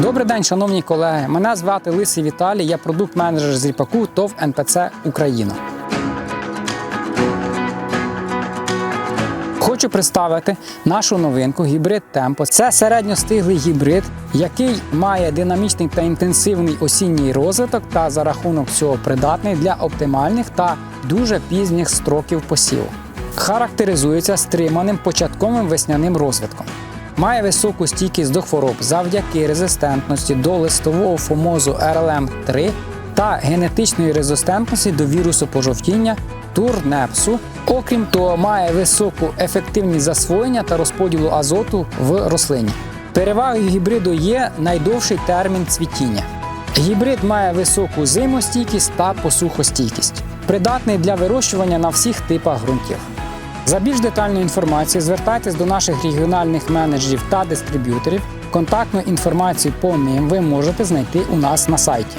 Добрий день, шановні колеги. Мене звати Лисий Віталій, я продукт-менеджер з ріпаку ТОВ НПЦ Україна. Хочу представити нашу новинку гібрид Темпо. Це середньостиглий гібрид, який має динамічний та інтенсивний осінній розвиток та за рахунок цього придатний для оптимальних та дуже пізніх строків посіву. Характеризується стриманим початковим весняним розвитком. Має високу стійкість до хвороб завдяки резистентності до листового фомозу RLM-3 та генетичної резистентності до вірусу пожовтіння турнепсу. Окрім того, має високу ефективність засвоєння та розподілу азоту в рослині. Перевагою гібриду є найдовший термін цвітіння. Гібрид має високу зимостійкість та посухостійкість, придатний для вирощування на всіх типах ґрунтів. За більш детальною інформацією звертайтесь до наших регіональних менеджерів та дистриб'юторів. Контактну інформацію по ним ви можете знайти у нас на сайті.